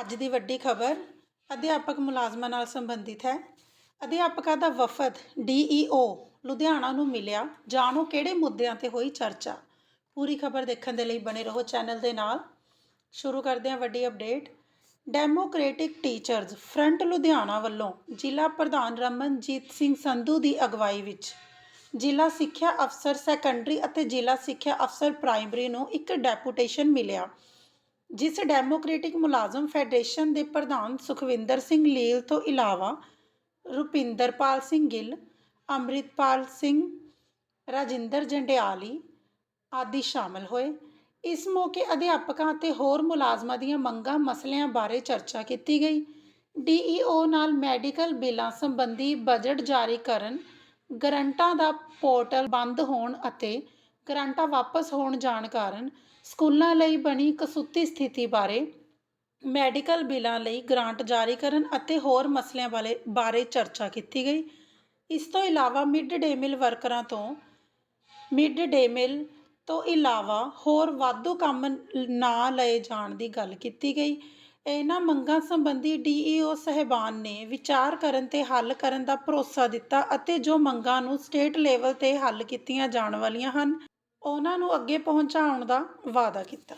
ਅੱਜ ਦੀ ਵੱਡੀ ਖਬਰ, ਅਧਿਆਪਕ ਮੁਲਾਜ਼ਮਾਂ ਨਾਲ ਸੰਬੰਧਿਤ ਹੈ। ਅਧਿਆਪਕਾਂ ਦਾ ਵਫਦ ਡੀਈਓ ਲੁਧਿਆਣਾ ਨੂੰ ਮਿਲਿਆ। ਜਾਣੋ ਕਿਹੜੇ ਮੁੱਦਿਆਂ ਤੇ ਹੋਈ ਚਰਚਾ। ਪੂਰੀ ਖਬਰ ਦੇਖਣ ਦੇ ਲਈ ਬਣੇ ਰਹੋ ਚੈਨਲ ਦੇ ਨਾਲ। ਸ਼ੁਰੂ ਕਰਦੇ ਹਾਂ ਵੱਡੀ update. Democratic teachers front Ludhiana ਵੱਲੋਂ ਜ਼ਿਲ੍ਹਾ ਪ੍ਰਧਾਨ ਰਮਨਜੀਤ ਸਿੰਘ ਸੰਧੂ ਦੀ ਅਗਵਾਈ ਵਿੱਚ ਜ਼ਿਲ੍ਹਾ ਸਿੱਖਿਆ ਅਫਸਰ ਸੈਕੰਡਰੀ ਅਤੇ ਜ਼ਿਲ੍ਹਾ ਸਿੱਖਿਆ ਅਫਸਰ ਪ੍ਰਾਇਮਰੀ ਨੂੰ ਇੱਕ ਡੈਪੂਟੇਸ਼ਨ ਮਿਲਿਆ। ਜਿਸ ਡੈਮੋਕ੍ਰੈਟਿਕ ਮੁਲਾਜ਼ਮ ਫੈਡਰੇਸ਼ਨ ਦੇ ਪ੍ਰਧਾਨ ਸੁਖਵਿੰਦਰ ਸਿੰਘ ਲੀਲ ਤੋਂ ਇਲਾਵਾ ਰੁਪਿੰਦਰਪਾਲ ਸਿੰਘ ਗਿੱਲ, ਅੰਮ੍ਰਿਤਪਾਲ ਸਿੰਘ, ਰਾਜਿੰਦਰ ਜੰਡਿਆਲੀ ਆਦਿ ਸ਼ਾਮਲ ਹੋਏ। ਇਸ ਮੌਕੇ ਅਧਿਆਪਕਾਂ ਅਤੇ ਹੋਰ ਮੁਲਾਜ਼ਮਾਂ ਦੀਆਂ ਮੰਗਾਂ ਮਸਲਿਆਂ ਬਾਰੇ ਚਰਚਾ ਕੀਤੀ ਗਈ। ਡੀਈਓ ਨਾਲ ਮੈਡੀਕਲ ਬਿੱਲਾਂ ਸੰਬੰਧੀ ਬਜਟ ਜਾਰੀ ਕਰਨ, ਗਰੰਟਾਂ ਦਾ ਪੋਰਟਲ ਬੰਦ ਹੋਣ ਅਤੇ ਗਰਾਂਟਾਂ ਵਾਪਸ ਹੋਣ ਜਾਣ ਕਾਰਨ ਸਕੂਲਾਂ ਲਈ ਬਣੀ ਕਸੂਤੀ ਸਥਿਤੀ ਬਾਰੇ ਮੈਡੀਕਲ ਬਿੱਲਾਂ ਲਈ ਗ੍ਰਾਂਟ ਜਾਰੀ ਕਰਨ ਅਤੇ ਹੋਰ ਮਸਲਿਆਂ ਬਾਰੇ ਬਾਰੇ ਚਰਚਾ ਕੀਤੀ ਗਈ। ਇਸ ਤੋਂ ਇਲਾਵਾ ਮਿਡ ਡੇ ਮਿਲ ਵਰਕਰਾਂ ਤੋਂ, ਮਿਡ ਡੇ ਮਿਲ ਤੋਂ ਇਲਾਵਾ ਹੋਰ ਵਾਧੂ ਕੰਮ ਨਾ ਲਏ ਜਾਣ ਦੀ ਗੱਲ ਕੀਤੀ ਗਈ। ਇਹਨਾਂ ਮੰਗਾਂ ਸੰਬੰਧੀ ਡੀਈਓ ਸਹਿਬਾਨ ਨੇ ਵਿਚਾਰ ਕਰਨ ਤੇ ਹੱਲ ਕਰਨ ਦਾ ਭਰੋਸਾ ਦਿੱਤਾ ਅਤੇ ਜੋ ਮੰਗਾਂ ਨੂੰ ਸਟੇਟ ਲੈਵਲ ਤੇ ਹੱਲ ਕੀਤੀਆਂ ਜਾਣ ਵਾਲੀਆਂ ਹਨ, ਉਹਨਾਂ ਨੂੰ ਅੱਗੇ ਪਹੁੰਚਾਉਣ ਦਾ ਵਾਅਦਾ ਕੀਤਾ।